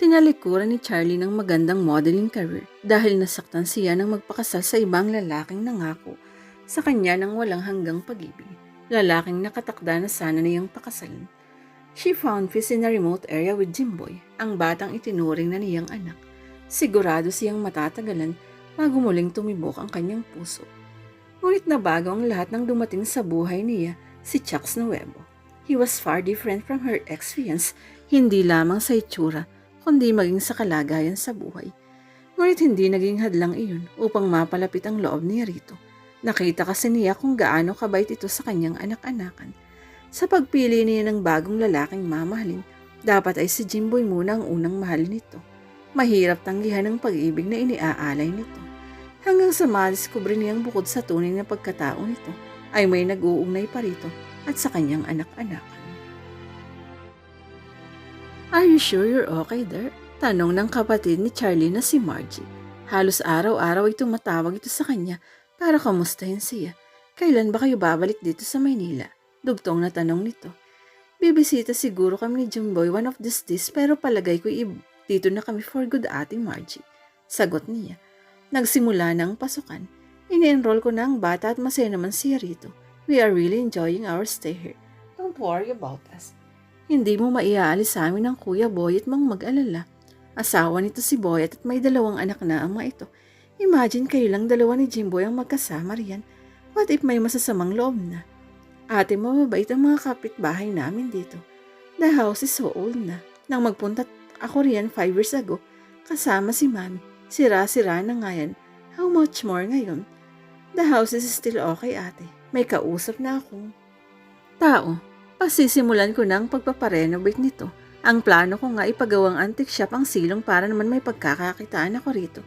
Tinalikuran ni Charlie ng magandang modeling career dahil nasaktan siya ng magpakasal sa ibang lalaking nangako sa kanya ng walang hanggang pag-ibig. Lalaking nakatakda na sana niyang pakasalan. She found peace in a remote area with Jimboy, ang batang itinuring na niyang anak. Sigurado siyang matatagalan bago muling tumibok ang kanyang puso. Ngunit nabago ang lahat ng dumating sa buhay niya si Chucks Nuevo. He was far different from her experience, hindi lamang sa itsura, kundi maging sa kalagayan sa buhay. Ngunit hindi naging hadlang iyon upang mapalapit ang loob niya rito. Nakita kasi niya kung gaano kabait ito sa kanyang anak-anakan. Sa pagpili niya ng bagong lalaking mamahalin, dapat ay si Jimboy muna ang unang mahalin nito. Mahirap tanggihan ang pag-ibig na iniaalay nito. Hanggang sa madiskubre niyang bukod sa tunay na pagkatao nito, ay may nag-uugnay pa rito at sa kanyang anak-anakan. Are you sure you're okay there? Tanong ng kapatid ni Charlie na si Margie. Halos araw-araw ay tumatawag ito sa kanya para kamustahin siya. Kailan ba kayo babalik dito sa Maynila? Dugtong na tanong nito. Bibisita siguro kami ni Jumboy one of these days pero palagay ko dito na kami for good ating Margie. Sagot niya. Nagsimula na ang pasukan. Ini-enroll ko na ang bata at masaya naman siya rito. We are really enjoying our stay here. Don't worry about us. Hindi mo maiaalis sa amin ang kuya Boyet mong mag-alala. Asawa nito si Boyet at may dalawang anak na ama ito. Imagine kayo lang dalawa ni Jimboy ang magkasama riyan. What if may masasamang loob na? Ate, mababait ang mga kapitbahay namin dito. The house is so old na. Nang magpunta ako riyan five years ago, kasama si Mami. Sira-sira na nga yan. How much more ngayon? The house is still okay, ate. May kausap na akong tao Pasisimulan ko ang pagpaparenovate nito. Ang plano ko nga ipagawang antique shop ang silong para naman may pagkakakitaan ako rito.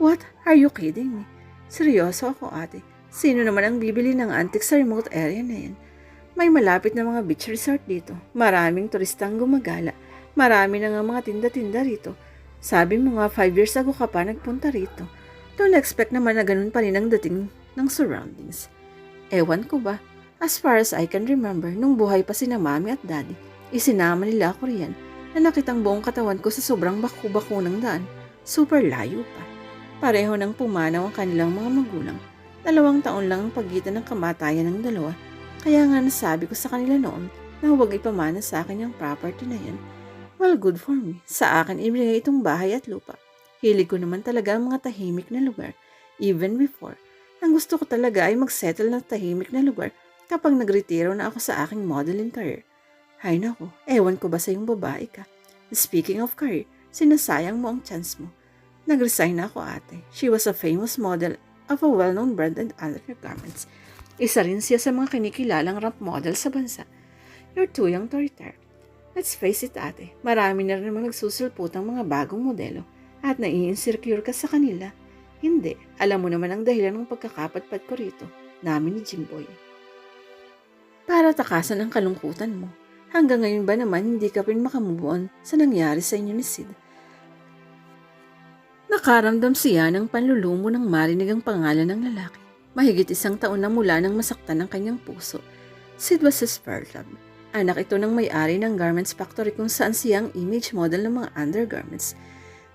What? Are you kidding me? Seryoso ako ate. Sino naman ang bibili ng antique sa remote area na yan? May malapit na mga beach resort dito. Maraming turistang gumagala. Marami na nga mga tinda-tinda rito. Sabi mo nga 5 years ago ka pa nagpunta rito. Don't expect naman na ganun pa rin ang dating ng surroundings. Ewan ko ba, As far as I can remember, nung buhay pa sina mami at daddy, isinama nila ako riyan na nakitang buong katawan ko sa sobrang baku-baku ng daan. Super layo pa. Pareho nang pumanaw ang kanilang mga magulang. Dalawang taon lang ang pagitan ng kamatayan ng dalawa. Kaya nga nasabi ko sa kanila noon na huwag ipamana sa akin yung property na yan. Well, good for me. Sa akin ibigay itong bahay at lupa. Hilig ko naman talaga ang mga tahimik na lugar. Even before, ang gusto ko talaga ay magsettle na tahimik na lugar kapag nagretiro na ako sa aking modeling career. Hay nako, ewan ko ba sa yung babae ka? Speaking of career, sinasayang mo ang chance mo. Nag-resign na ako ate. She was a famous model of a well-known brand and undergarments. Isa rin siya sa mga kinikilalang ramp model sa bansa. You're too young to retire. Let's face it ate, marami na rin naman nagsusulputang mga bagong modelo at nai-insecure ka sa kanila. Hindi, alam mo naman ang dahilan ng pagkakapatpat ko rito, namin ni Jimboy para takasan ang kalungkutan mo. Hanggang ngayon ba naman hindi ka rin makamove sa nangyari sa inyo ni Sid? Nakaramdam siya ng panlulumo ng marinig ang pangalan ng lalaki. Mahigit isang taon na mula nang masaktan ang kanyang puso. Sid was his first love. Anak ito ng may-ari ng garments factory kung saan siya ang image model ng mga undergarments.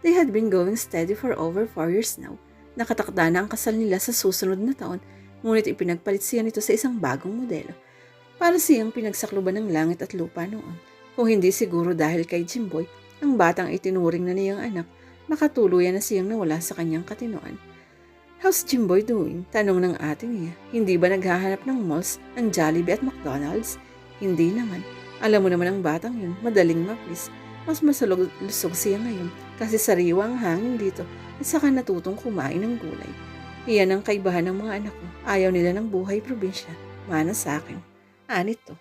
They had been going steady for over four years now. Nakatakda na ang kasal nila sa susunod na taon, ngunit ipinagpalit siya nito sa isang bagong modelo. Para siyang pinagsakluban ng langit at lupa noon. Kung hindi siguro dahil kay Jimboy, ang batang itinuring na niyang anak, makatuluyan na siyang nawala sa kanyang katinoan. How's Jimboy doing? Tanong ng ate niya. Hindi ba naghahanap ng malls, ng Jollibee at McDonald's? Hindi naman. Alam mo naman ang batang yun, madaling maplis. Mas masalog-lusog siya ngayon kasi sariwa ang hangin dito at saka natutong kumain ng gulay. Iyan ang kaibahan ng mga anak ko. Ayaw nila ng buhay probinsya. Mana sa akin. Anit to.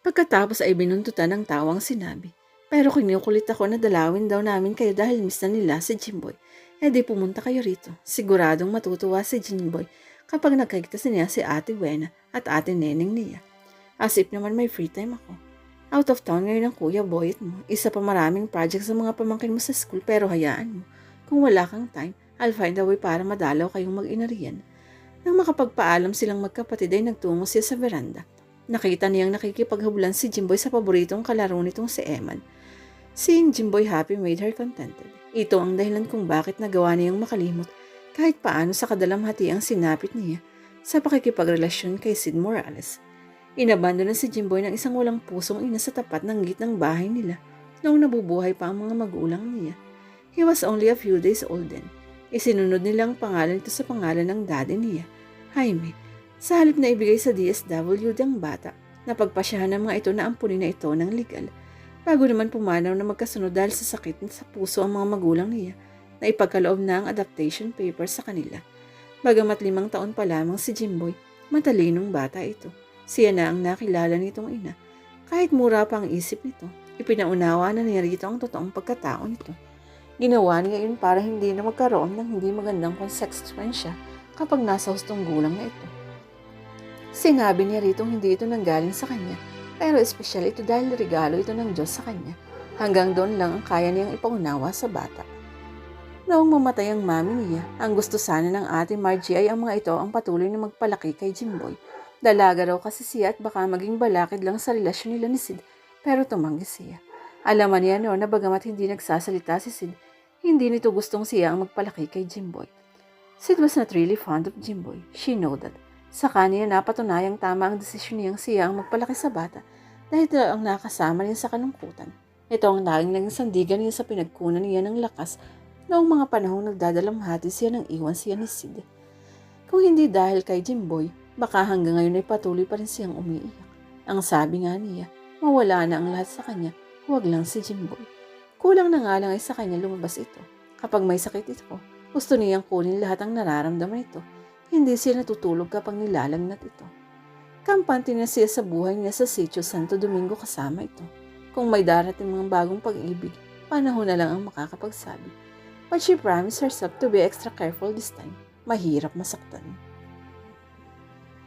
Pagkatapos ay binuntutan ng tawang sinabi. Pero kinukulit ako na dalawin daw namin kayo dahil miss na nila si Jimboy. E di pumunta kayo rito. Siguradong matutuwa si Jimboy kapag nagkagtas niya si Ate Buena at Ate Neneng niya. As if naman may free time ako. Out of town ngayon ang kuya Boyet mo. Isa pa maraming project sa mga pamangkin mo sa school pero hayaan mo. Kung wala kang time, I'll find a way para madalaw kayong mag-inariyan. Nang makapagpaalam silang magkapatid ay nagtungo siya sa veranda. Nakita niyang nakikipaghabulan si Jimboy sa paboritong kalaro nitong si Eman. Seeing Jimboy happy made her contented. Ito ang dahilan kung bakit nagawa niyang makalimot kahit paano sa kadalamhati ang sinapit niya sa pakikipagrelasyon kay Sid Morales. Inabando na si Jimboy ng isang walang pusong ina sa tapat ng gitnang bahay nila noong nabubuhay pa ang mga magulang niya. He was only a few days old then. Isinunod nilang pangalan ito sa pangalan ng daddy niya, Jaime. Sa halip na ibigay sa DSWD ang bata, napagpasyahan ng mga ito na ampunin na ito ng legal. Bago naman pumanaw na magkasunod dahil sa sakit sa puso ang mga magulang niya na ipagkaloob na ang adaptation paper sa kanila. Bagamat limang taon pa lamang si Jimboy, matalinong bata ito. Siya na ang nakilala nitong ina. Kahit mura pa ang isip nito, ipinaunawa na niya rito ang totoong pagkatao nito. Ginawa niya yun para hindi na magkaroon ng hindi magandang konsekwensya kapag nasa hustong gulang na ito. Sinabi niya rito hindi ito nanggaling sa kanya, pero espesyal ito dahil regalo ito ng Diyos sa kanya. Hanggang doon lang ang kaya niyang ipaunawa sa bata. Noong mamatay ang mami niya, ang gusto sana ng ate Margie ay ang mga ito ang patuloy na magpalaki kay Jimboy. Dalaga raw kasi siya at baka maging balakid lang sa relasyon nila ni Sid, pero tumanggi siya. Alaman niya noon na bagamat hindi nagsasalita si Sid, hindi nito gustong siya ang magpalaki kay Jimboy. Sid was not really fond of Jimboy. She know that. Sa kanya napatunayang tama ang desisyon niyang siya ang magpalaki sa bata dahil ito ang nakasama niya sa kalungkutan. Ito ang naging naging sandigan niya sa pinagkunan niya ng lakas noong mga panahong nagdadalamhati siya ng iwan siya ni Sid. Kung hindi dahil kay Jimboy, baka hanggang ngayon ay patuloy pa rin siyang umiiyak. Ang sabi nga niya, mawala na ang lahat sa kanya, huwag lang si Jimboy. Kulang na nga lang ay sa kanya lumabas ito. Kapag may sakit ito, gusto niyang kunin lahat ang nararamdaman ito. Hindi siya natutulog kapag nilalagnat ito. Kampante niya siya sa buhay niya sa Sitio Santo Domingo kasama ito. Kung may darating mga bagong pag-ibig, panahon na lang ang makakapagsabi. But she promised herself to be extra careful this time. Mahirap masaktan.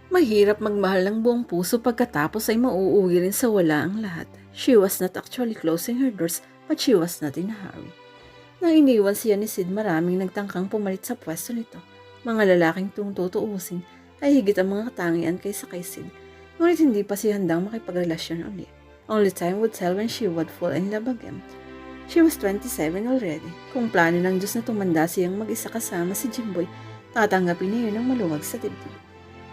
Mahirap magmahal ng buong puso pagkatapos ay mauuwi rin sa wala ang lahat. She was not actually closing her doors but she was not in a hurry. Nang iniwan siya ni Sid maraming nagtangkang pumalit sa pwesto nito. Mga lalaking tungtutuusin ay higit ang mga katangian kaysa kay Sid. Ngunit hindi pa siya handang makipagrelasyon ulit. Only time would tell when she would fall in love again. She was 27 already. Kung plano ng Diyos na tumanda siyang mag-isa kasama si Jimboy, tatanggapin niya yun ng maluwag sa dibdib.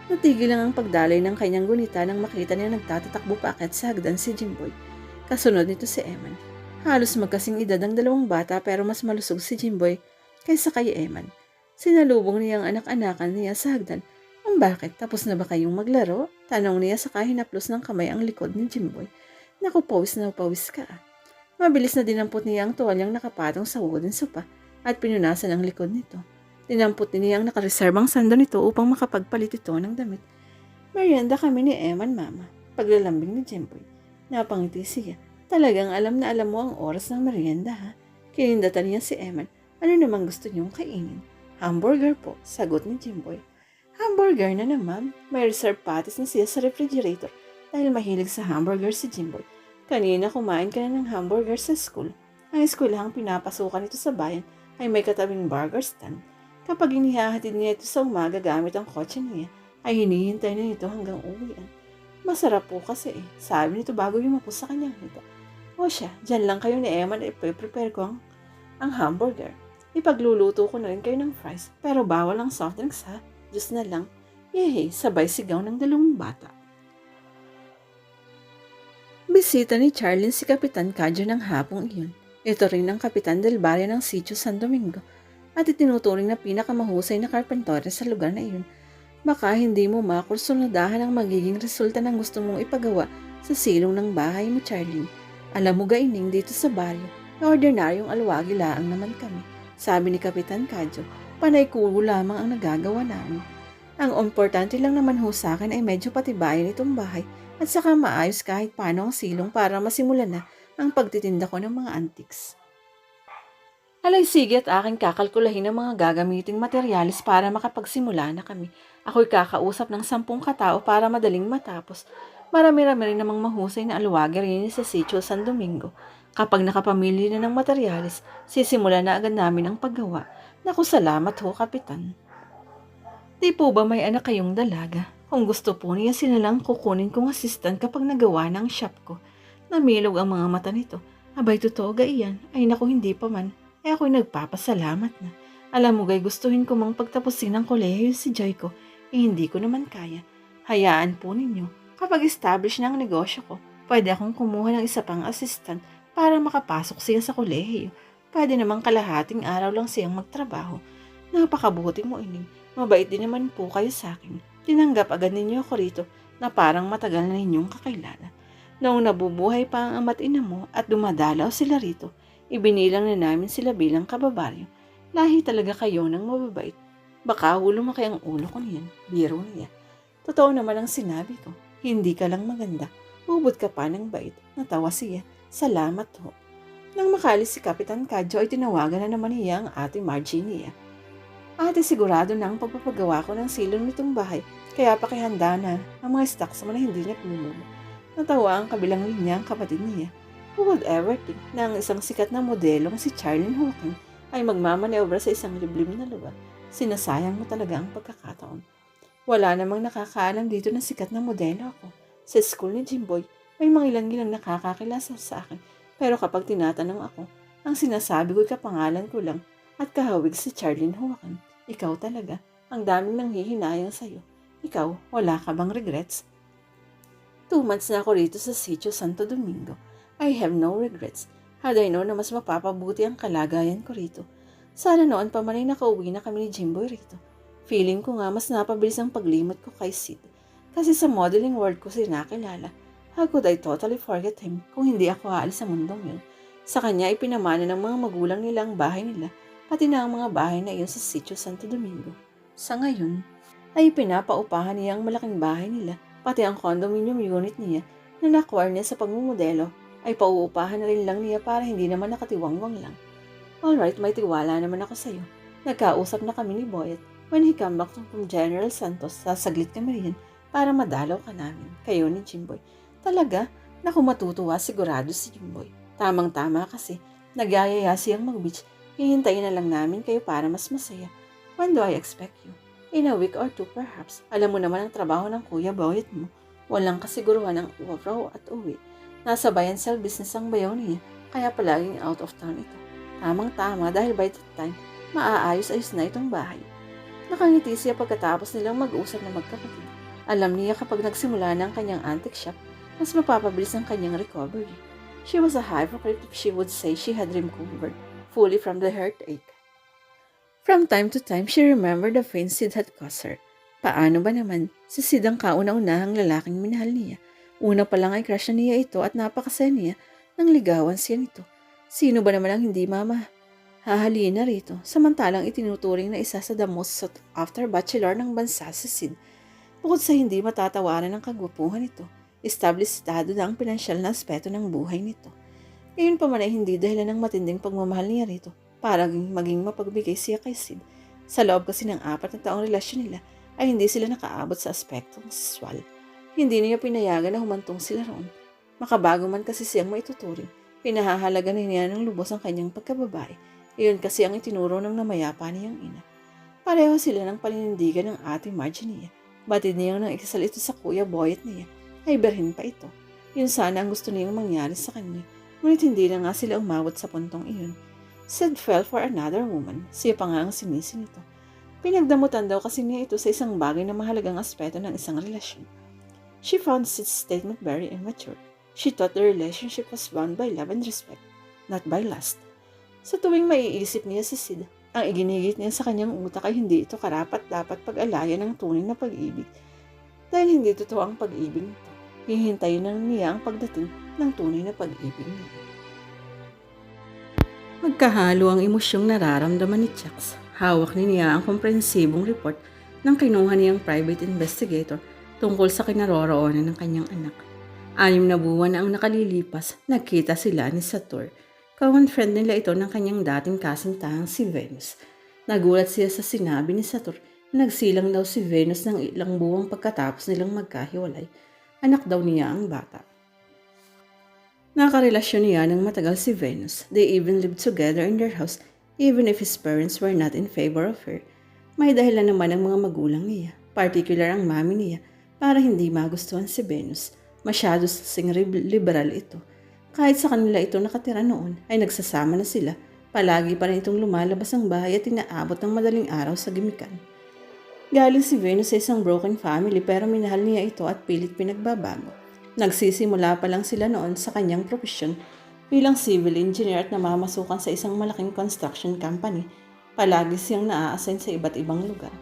Natigil lang ang pagdalay ng kanyang gunita nang makita niya nagtatatakbo paakyat sa hagdan si Jimboy. Kasunod nito si Eman. Halos magkasing edad ang dalawang bata pero mas malusog si Jimboy kaysa kay Eman. Sinalubong niya ang anak-anakan niya sa hagdan. Ang bakit? Tapos na ba kayong maglaro? Tanong niya sa kahinaplos ng kamay ang likod ni Jimboy. Naku, pawis na pawis ka. Mabilis na dinampot niya ang tuwalyang nakapatong sa wooden sofa at pinunasan ang likod nito. Dinampot din niya ang nakareserbang sando nito upang makapagpalit ito ng damit. Merienda kami ni Eman, Mama. Paglalambing ni Jimboy. Napangiti siya. Talagang alam na alam mo ang oras ng merienda, ha? Kinindatan niya si Eman. Ano namang gusto niyong kainin? Hamburger po, sagot ni Jimboy. Hamburger na naman. May reserve patties na siya sa refrigerator dahil mahilig sa hamburger si Jimboy. Kanina kumain ka na ng hamburger sa school. Ang eskwelahang pinapasukan ito sa bayan ay may katabing burger stand. Kapag inihahatid niya ito sa umaga gamit ang kotse niya, ay hinihintay na ito hanggang uwian. Masarap po kasi eh. Sabi nito bago yumapo sa kanyang hita. O siya, dyan lang kayo ni Eman at ipiprepare ko ang, ang hamburger. Ipagluluto ko na rin kayo ng fries, pero bawal ang soft drinks ha. Diyos na lang. Yehey, sabay sigaw ng dalawang bata. Bisita ni Charlene si Kapitan Kadyo ng hapong iyon. Ito rin ang Kapitan del Barrio ng Sitio San Domingo at itinuturing na pinakamahusay na karpentore sa lugar na iyon. Baka hindi mo makursunadahan ang magiging resulta ng gusto mong ipagawa sa silong ng bahay mo, Charlene. Alam mo gaining dito sa baryo, na ordinaryong alwagi laang naman kami. Sabi ni Kapitan Kadyo, panay kulo lamang ang nagagawa namin. Ang importante lang naman ho sa akin ay medyo patibayin itong bahay at saka maayos kahit paano ang silong para masimulan na ang pagtitinda ko ng mga antiques. Alay sige at aking kakalkulahin ang mga gagamiting materyales para makapagsimula na kami. Ako'y kakausap ng sampung katao para madaling matapos. Marami-rami rin namang mahusay na alwagi rin sa sitio San Domingo. Kapag nakapamili na ng materyales, sisimula na agad namin ang paggawa. Naku, salamat ho, Kapitan. Di po ba may anak kayong dalaga? Kung gusto po niya sila lang kukunin kong assistant kapag nagawa ng shop ko. Namilog ang mga mata nito Abay, totoo ga iyan. Ay naku, hindi pa man. Eh ako'y nagpapasalamat na. Alam mo gay, gustuhin ko mang pagtapusin ng kolehiyo si Joy ko. Eh hindi ko naman kaya. Hayaan po ninyo. Kapag establish na negosyo ko, pwede akong kumuha ng isa pang assistant para makapasok siya sa kolehiyo. Pwede namang kalahating araw lang siyang magtrabaho. Napakabuti mo, Ining. Mabait din naman po kayo sa akin. Tinanggap agad ninyo ako rito na parang matagal na ninyong kakilala. Noong nabubuhay pa ang ama't ina mo at dumadalaw sila rito, ibinilang na namin sila bilang kababaryo. Lahi talaga kayo ng mababait. Baka lumaki ang ulo ko niyan. Biro niya. Totoo naman ang sinabi ko. Hindi ka lang maganda. Ubod ka pa ng bait. Natawa siya. Salamat ho. Nang makalis si Kapitan Kadjo ay tinawagan na naman niya ang ate Margie niya. Ate, sigurado na ang pagpapagawa ko ng silong nitong bahay, kaya pakihanda na ang mga stocks mo na hindi nagmumulo. Natawa ang kabilang linya ang kapatid niya. Who would ever think na ang isang sikat na modelong si Charlene Hawking ay magmamaneobra sa isang liblim na lugar? Sinasayang mo talaga ang pagkakataon. Wala namang nakakaalam dito na sikat na modelo ako. Sa school ni Jimboy, may mga ilang-ilang nakakakilasa sa akin. Pero kapag tinatanong ako, ang sinasabi ko'y kapangalan ko lang at kahawig si Charlene Hawking. Ikaw talaga, ang daming nanghihinayang sa'yo. Ikaw, wala ka bang regrets? Two months na ako rito sa sitio Santo Domingo. I have no regrets. Had I known na mas mapapabuti ang kalagayan ko rito. Sana noon pa man ay nakauwi na kami ni Jimboy rito. Feeling ko nga mas napabilis ang paglimot ko kay Sid. Kasi sa modeling world ko siya nakilala. How could I totally forget him kung hindi ako aalis sa mundong yun? Sa kanya ay pinamana ng mga magulang nila ang bahay nila, pati na ang mga bahay na iyon sa sitio Santo Domingo. Sa ngayon, ay pinapaupahan niya ang malaking bahay nila, pati ang condominium unit niya na nakwar niya sa pagmumodelo ay pauupahan na rin lang niya para hindi naman nakatiwangwang lang. Alright, may tiwala naman ako sa'yo. Nagkausap na kami ni Boyet. When he come back from General Santos, sasaglit kami rin para madalaw ka namin, kayo ni Jimboy. Talaga, naku matutuwa sigurado si Jimboy. Tamang-tama kasi, nagyayaya siyang mag-beach. Hihintayin na lang namin kayo para mas masaya. When do I expect you? In a week or two perhaps. Alam mo naman ang trabaho ng kuya Boyet mo. Walang kasiguruhan ng araw at uwi. Nasa bayan cell business ang bayaw niya, kaya palaging out of town ito. Tamang-tama dahil by that time, maaayos-ayos na itong bahay. Nakangiti siya pagkatapos nilang mag-usap na magkapatid. Alam niya kapag nagsimula na ang kanyang antique shop, mas mapapabilis ang kanyang recovery. She was a hypocrite if she would say she had recovered fully from the heartache. From time to time, she remembered the pain Sid had caused her. Paano ba naman, si Sid ang kauna-unahang lalaking minahal niya. Una pa lang ay crush na niya ito at napakasaya niya nang ligawan siya nito. Sino ba naman ang hindi mama? Hahalina na rito, samantalang itinuturing na isa sa the most sought after bachelor ng bansa si Sid. Bukod sa hindi matatawaran ng kagwapuhan nito, establishado na ang pinansyal na aspeto ng buhay nito. Ngayon pa man ay hindi dahilan ng matinding pagmamahal niya rito para maging mapagbigay siya kay Sid. Sa loob kasi ng apat na taong relasyon nila ay hindi sila nakaabot sa aspektong sexual. Hindi niya pinayagan na humantong sila roon. Makabago man kasi siyang maituturing, pinahahalaga na niya ng lubos ang kanyang pagkababae. Iyon kasi ang itinuro ng namayapa niyang ina. Pareho sila ng paninindigan ng ate Margie niya. Batid niyang nang ikasal ito sa kuya Boyet niya. Ay berhin pa ito. Yun sana ang gusto niyang mangyari sa kanya. Ngunit hindi na nga sila umawat sa puntong iyon. Sid fell for another woman. Siya pa nga ang sinisi nito. Pinagdamutan daw kasi niya ito sa isang bagay na mahalagang aspeto ng isang relasyon. She found Sid's statement very immature. She thought the relationship was bound by love and respect, not by lust. Sa tuwing maiisip niya si Sid, ang iginigit niya sa kanyang utak ay hindi ito karapat dapat pag-alayan ng tunay na pag-ibig. Dahil hindi totoo ang pag-ibig nito, hihintayin lang niya ang pagdating ng tunay na pag-ibig niya. Magkahalo ang emosyong nararamdaman ni Chucks. Hawak ni niya ang komprehensibong report ng kinuha niyang private investigator tungkol sa kinaroroonan ng kanyang anak. Anim na buwan na ang nakalilipas, nagkita sila ni Satur. Kawan friend nila ito ng kanyang dating kasintahang si Venus. Nagulat siya sa sinabi ni Satur na nagsilang daw si Venus ng ilang buwang pagkatapos nilang magkahiwalay. Anak daw niya ang bata. Nakarelasyon niya ng matagal si Venus. They even lived together in their house even if his parents were not in favor of her. May dahilan naman ang mga magulang niya, particular ang mami niya, para hindi magustuhan si Venus. Masyado sing liberal ito. Kahit sa kanila ito nakatira noon, ay nagsasama na sila. Palagi pa rin itong lumalabas ang bahay at inaabot ng madaling araw sa gimikan. Galing si Venus sa isang broken family pero minahal niya ito at pilit pinagbabago. Nagsisimula pa lang sila noon sa kanyang profesyon bilang civil engineer at namamasukan sa isang malaking construction company. Palagi siyang naa-assign sa iba't ibang lugar.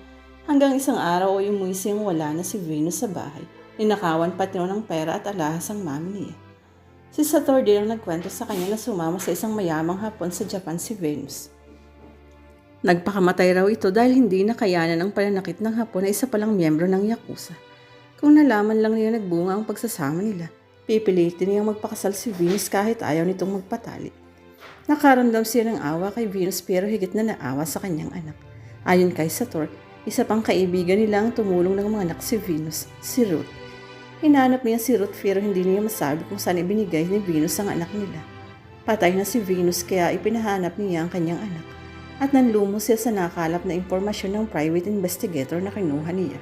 Hanggang isang araw ay umuwi siyang wala na si Venus sa bahay. Ninakawan pati ng pera at alahas ang mami niya. Si Saturday ang nagkwento sa kanya na sumama sa isang mayamang hapon sa Japan si Venus. Nagpakamatay raw ito dahil hindi nakayanan ang pananakit ng hapon na isa palang miyembro ng Yakuza. Kung nalaman lang niya nagbunga ang pagsasama nila, pipilitin niyang magpakasal si Venus kahit ayaw nitong magpatali. Nakaramdam siya ng awa kay Venus pero higit na naawa sa kanyang anak. Ayon kay Sator, isa pang kaibigan nila ang tumulong ng mga anak si Venus, si Ruth. Hinanap niya si Ruth pero hindi niya masabi kung saan ibinigay ni Venus ang anak nila. Patay na si Venus kaya ipinahanap niya ang kanyang anak at nanlumo siya sa nakalap na impormasyon ng private investigator na kinuha niya.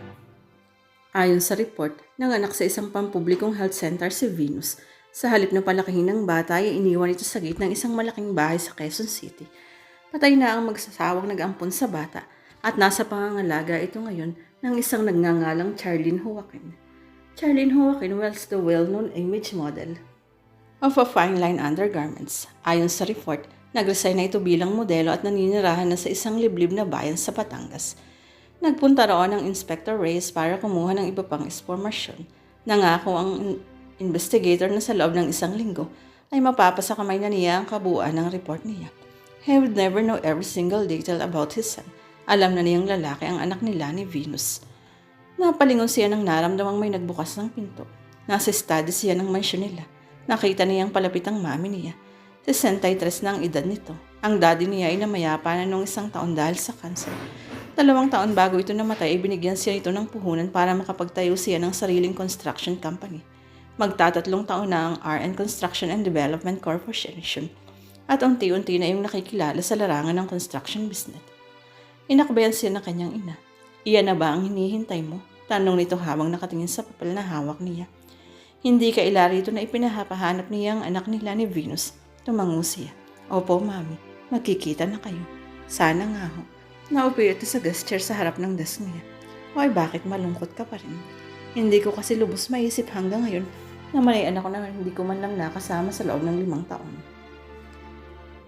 Ayon sa report, nanganak sa isang pampublikong health center si Venus. Sa halip na palakihin ng bata ay iniwan ito sa gate ng isang malaking bahay sa Quezon City. Patay na ang magsasawang nag-ampon sa bata at nasa pangangalaga ito ngayon ng isang nagngangalang Charlene Joaquin. Charlene Joaquin was the well-known image model of a fine line undergarments. Ayon sa report, Nag-resign na ito bilang modelo at naninirahan na sa isang liblib na bayan sa Batangas. Nagpunta roon ang Inspector Reyes para kumuha ng iba pang informasyon. Nangako ang investigator na sa loob ng isang linggo ay mapapasa kamay na niya ang kabuuan ng report niya. He would never know every single detail about his son. Alam na niyang lalaki ang anak nila ni Venus. Napalingon siya ng naramdamang may nagbukas ng pinto. Nasa study siya ng mansyon nila. Nakita niyang palapit ang mami niya 63 na ang edad nito. Ang daddy niya ay namayapa na noong isang taon dahil sa cancer. Dalawang taon bago ito namatay, binigyan siya ito ng puhunan para makapagtayo siya ng sariling construction company. Magtatatlong taon na ang RN Construction and Development Corporation at unti-unti na yung nakikilala sa larangan ng construction business. Inakbayan siya ng kanyang ina. Iyan na ba ang hinihintay mo? Tanong nito habang nakatingin sa papel na hawak niya. Hindi kaila rito na ipinahapahanap niya ang anak nila ni Venus Tumango siya. Opo, mami. Magkikita na kayo. Sana nga ho. Naupi ito sa guest chair sa harap ng desk niya. Hoy, bakit malungkot ka pa rin? Hindi ko kasi lubos maisip hanggang ngayon na may anak ko na hindi ko man lang nakasama sa loob ng limang taon.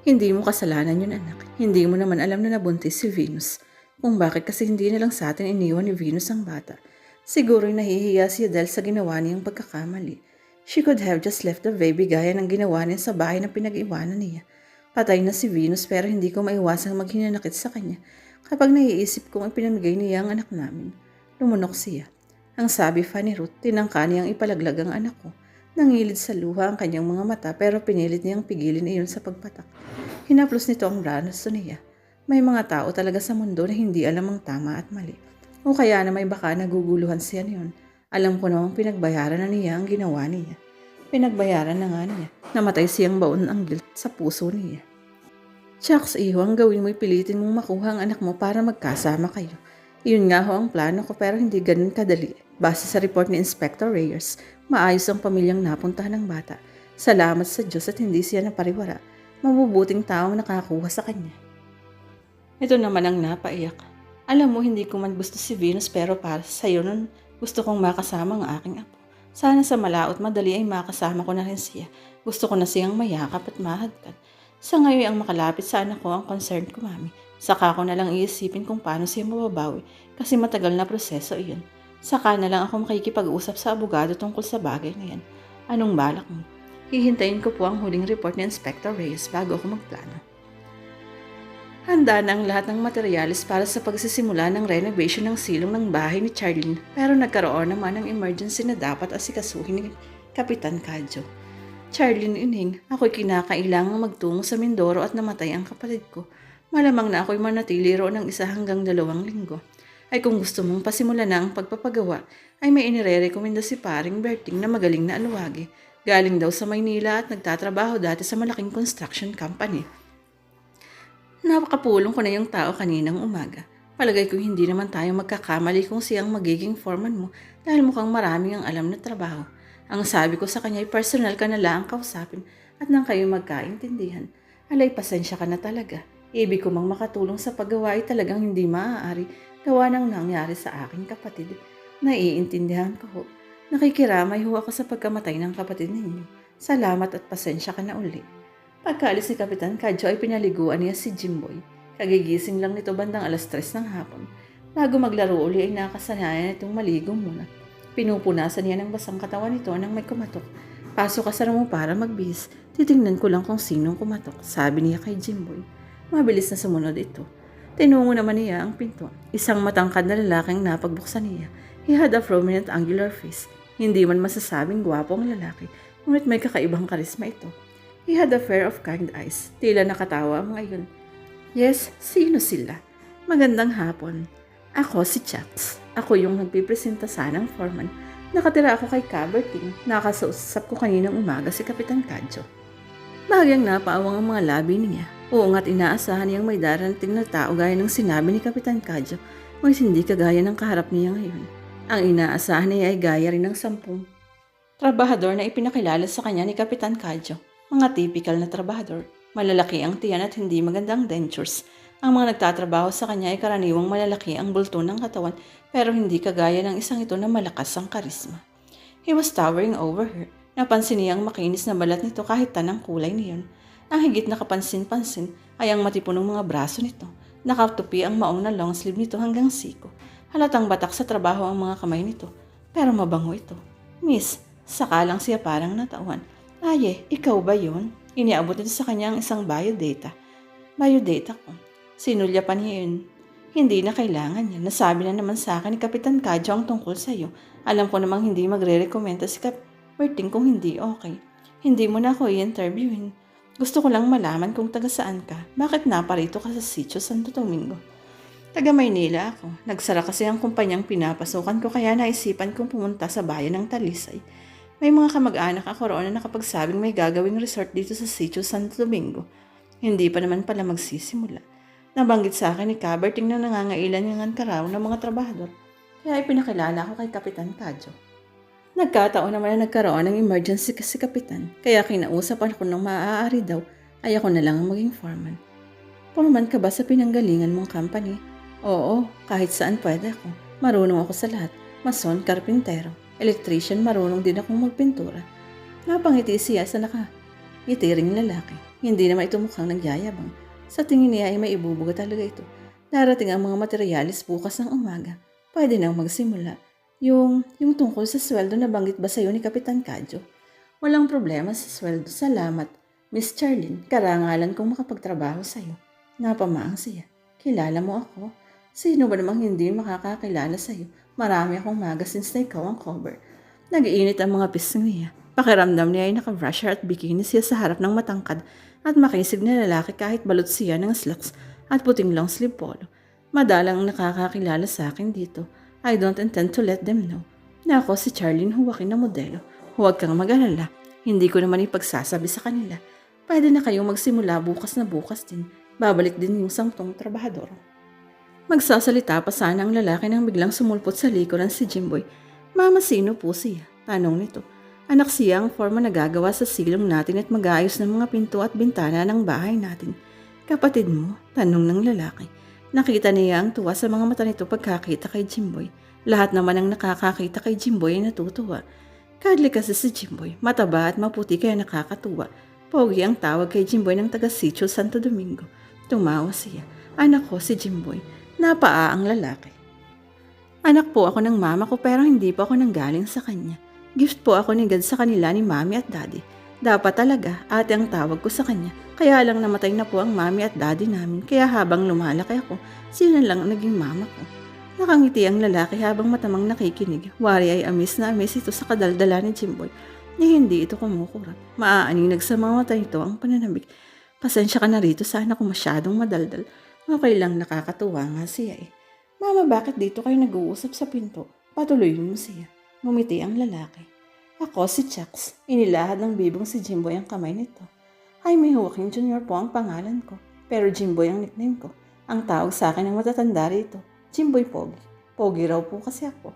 Hindi mo kasalanan yun, anak. Hindi mo naman alam na nabuntis si Venus. Kung bakit kasi hindi na lang sa atin iniwan ni Venus ang bata. Siguro nahihiya siya dahil sa ginawa niyang pagkakamali. She could have just left the baby gaya ng ginawa niya sa bahay na pinag-iwanan niya. Patay na si Venus pero hindi ko maiwasang maghinanakit sa kanya kapag naiisip kong ipinamigay niya ang anak namin. Lumunok siya. Ang sabi pa ni Ruth, tinangka niyang ipalaglag ang anak ko. Nangilid sa luha ang kanyang mga mata pero pinilit niyang pigilin iyon sa pagpatak. Hinaplos nito ang braso niya. May mga tao talaga sa mundo na hindi alam ang tama at mali. O kaya na may baka naguguluhan siya niyon. Alam ko namang pinagbayaran na niya ang ginawa niya. Pinagbayaran na nga niya. Namatay siyang baon ang guilt sa puso niya. Shucks, iho, ang gawin mo'y pilitin mong makuha ang anak mo para magkasama kayo. Iyon nga ho ang plano ko pero hindi ganun kadali. Base sa report ni Inspector Reyes, maayos ang pamilyang napuntahan ng bata. Salamat sa Diyos at hindi siya napariwara. Mabubuting taong nakakuha sa kanya. Ito naman ang napaiyak. Alam mo, hindi ko man gusto si Venus pero para sa iyo nun, gusto kong makasama ang aking apo. Sana sa malaot madali ay makasama ko na rin siya. Gusto ko na siyang mayakap at mahagkan. Sa ngayon ang makalapit sa anak ko ang concern ko, mami. Saka ko na lang iisipin kung paano siya mababawi kasi matagal na proseso iyon. Saka na lang ako makikipag-usap sa abogado tungkol sa bagay na yan. Anong balak mo? Hihintayin ko po ang huling report ni Inspector Reyes bago ako magplano. Handa na ang lahat ng materyales para sa pagsisimula ng renovation ng silong ng bahay ni Charlene pero nagkaroon naman ng emergency na dapat asikasuhin ni Kapitan Kadjo. Charlene Ining, ako'y kinakailangang magtungo sa Mindoro at namatay ang kapatid ko. Malamang na ako'y manatili roon ng isa hanggang dalawang linggo. Ay kung gusto mong pasimula na ang pagpapagawa, ay may inire-rekomenda si paring Berting na magaling na alwagi. Galing daw sa Maynila at nagtatrabaho dati sa malaking construction company. Napakapulong ko na yung tao kaninang umaga. Palagay ko hindi naman tayo magkakamali kung siyang magiging foreman mo dahil mukhang maraming ang alam na trabaho. Ang sabi ko sa kanya ay personal ka na lang kausapin At nang kayo magkaintindihan, alay pasensya ka na talaga. Ibig ko mang makatulong sa paggawa ay talagang hindi maaari gawa ng nangyari sa aking kapatid. Naiintindihan ko ho. Nakikiramay ho ako sa pagkamatay ng kapatid ninyo. Salamat at pasensya ka na uli. Pagkaalis ni Kapitan Kadjo ay pinaliguan niya si Jimboy. Kagigising lang nito bandang alas tres ng hapon. Bago maglaro uli ay nakasanayan itong maligo muna. Pinupunasan niya ng basang katawan nito nang may kumatok. Pasok ka sa mo para magbihis. Titingnan ko lang kung sinong kumatok, sabi niya kay Jimboy. Mabilis na sumunod ito. Tinungo naman niya ang pinto. Isang matangkad na lalaking napagbuksan niya. He had a prominent angular face. Hindi man masasabing gwapo ang lalaki, ngunit may kakaibang karisma ito. He had a pair of kind eyes. Tila nakatawa ngayon. Yes, sino sila? Magandang hapon. Ako si Chaps. Ako yung nagpipresenta sanang foreman. Nakatira ako kay Caberting. Nakasausap ko kaninang umaga si Kapitan Kadjo. Bagyang napaawang ang mga labi niya. Oo nga't inaasahan niyang may darating na tao gaya ng sinabi ni Kapitan Kadjo, ngunit hindi kagaya ng kaharap niya ngayon. Ang inaasahan niya ay gaya rin ng sampung trabahador na ipinakilala sa kanya ni Kapitan Kadjo. Mga typical na trabahador. Malalaki ang tiyan at hindi magandang dentures. Ang mga nagtatrabaho sa kanya ay karaniwang malalaki ang bulto ng katawan pero hindi kagaya ng isang ito na malakas ang karisma. He was towering over her. Napansin niya ang makinis na balat nito kahit tanang kulay niyon. Ang higit na kapansin-pansin ay ang matipunong mga braso nito. Nakatupi ang maong na long sleeve nito hanggang siko. Halatang batak sa trabaho ang mga kamay nito. Pero mabango ito. Miss, sakalang siya parang natawan. Aye, ikaw ba yun? Iniabot nito sa kanya ang isang biodata. Biodata ko. Sinulya pa niya yun. Hindi na kailangan yan. Nasabi na naman sa akin ni Kapitan Kadjo ang tungkol sa iyo. Alam ko namang hindi magre-rekomenda si Kap Berting kung hindi okay. Hindi mo na ako i-interviewin. Gusto ko lang malaman kung taga saan ka. Bakit naparito ka sa sitio Santo Domingo? Taga Maynila ako. Nagsara kasi ang kumpanyang pinapasukan ko kaya naisipan kong pumunta sa bayan ng Talisay. May mga kamag-anak ako roon na nakapagsabing may gagawing resort dito sa sitio Santo Domingo. Hindi pa naman pala magsisimula. Nabanggit sa akin ni Caberting na nangangailan ng karaw ng mga trabahador. Kaya ipinakilala ako kay Kapitan Kadjo. Nagkataon naman na nagkaroon ng emergency kasi kapitan, kaya kinausap ako nung maaari daw ay ako na lang ang maging foreman. Foreman ka ba sa pinanggalingan mong company? Oo, kahit saan pwede ako. Marunong ako sa lahat. Mason, karpintero, electrician, marunong din akong magpintura. Napangiti siya sa naka itiring lalaki. Hindi naman ito mukhang nagyayabang. Sa tingin niya ay may ibubuga talaga ito. Darating ang mga materialis bukas ng umaga. Pwede nang magsimula. Yung, yung tungkol sa sweldo na banggit ba sa'yo ni Kapitan Kadjo? Walang problema sa sweldo. Salamat. Miss Charlene, karangalan kong makapagtrabaho sa'yo. Napamaang siya. Kilala mo ako? Sino ba namang hindi makakakilala sa'yo? Marami akong magazines na ikaw ang cover. Nag-iinit ang mga pisngi niya. Pakiramdam niya ay naka-brusher at bikini siya sa harap ng matangkad at makisig na lalaki kahit balot siya ng slacks at puting long sleeve polo. Madalang nakakakilala sa akin dito. I don't intend to let them know na ako si Charlene Huwakin na modelo. Huwag kang mag-alala. Hindi ko naman ipagsasabi sa kanila. Pwede na kayong magsimula bukas na bukas din. Babalik din yung sampung trabahador. Magsasalita pa sana ang lalaki nang biglang sumulpot sa likuran si Jimboy. Mama, sino po siya? Tanong nito. Anak siya ang forma na gagawa sa silong natin at mag-aayos ng mga pinto at bintana ng bahay natin. Kapatid mo? Tanong ng lalaki. Nakita niya ang tuwa sa mga mata nito pagkakita kay Jimboy. Lahat naman ang nakakakita kay Jimboy ay natutuwa. Kadli kasi si Jimboy, mataba at maputi kaya nakakatuwa. Pogi ang tawag kay Jimboy ng taga Sitio Santo Domingo. Tumawa siya. Anak ko si Jimboy. Napaa ang lalaki. Anak po ako ng mama ko pero hindi po ako nanggaling sa kanya. Gift po ako ni God sa kanila ni mami at daddy. Dapat talaga, ate ang tawag ko sa kanya. Kaya lang namatay na po ang mami at daddy namin. Kaya habang lumalaki ako, sila lang ang naging mama ko. Nakangiti ang lalaki habang matamang nakikinig. Wari ay amis na amis ito sa kadaldala ni Jimboy ni hindi ito kumukurap. Mga mata nito ang pananabik. Pasensya ka na rito, sana kung masyadong madaldal. Okay lang nakakatuwa nga siya eh. Mama, bakit dito kayo nag-uusap sa pinto? Patuloy mo siya. Ngumiti ang lalaki. Ako si Chucks. Inilahad ng bibong si Jimboy ang kamay nito. Jaime Joaquin Jr. po ang pangalan ko. Pero Jimboy ang nickname ko. Ang tawag sa akin ng matatanda rito. Jimboy Pogi. Pogi raw po kasi ako.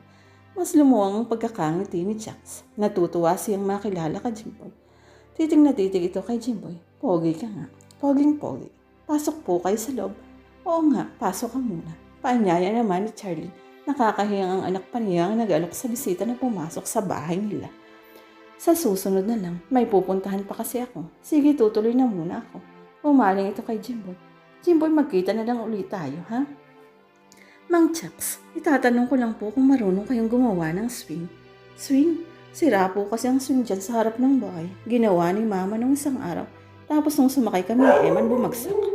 Mas lumuwang ang pagkakangiti ni Chucks. Natutuwa siyang makilala ka, Jimboy. Titig na titig ito kay Jimboy. Pogi ka nga. Poging pogi. Pasok po kayo sa loob. Oo nga, pasok ka muna. Paanyaya naman ni Charlie. Nakakahiyang ang anak pa niya ang nag-alok sa bisita na pumasok sa bahay nila. Sa susunod na lang, may pupuntahan pa kasi ako. Sige, tutuloy na muna ako. Umaling ito kay Jimboy. Jimboy, magkita na lang ulit tayo, ha? Mang Chaps, itatanong ko lang po kung marunong kayong gumawa ng swing. Swing? Sira po kasi ang swing dyan sa harap ng bahay. Ginawa ni Mama nung isang araw. Tapos nung sumakay kami Eman, bumagsak.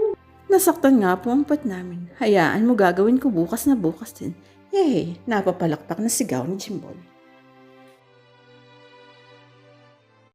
Nasaktan nga po ang pat namin. Hayaan mo gagawin ko bukas na bukas din. Yay! Napapalakpak na sigaw ni Jimboy.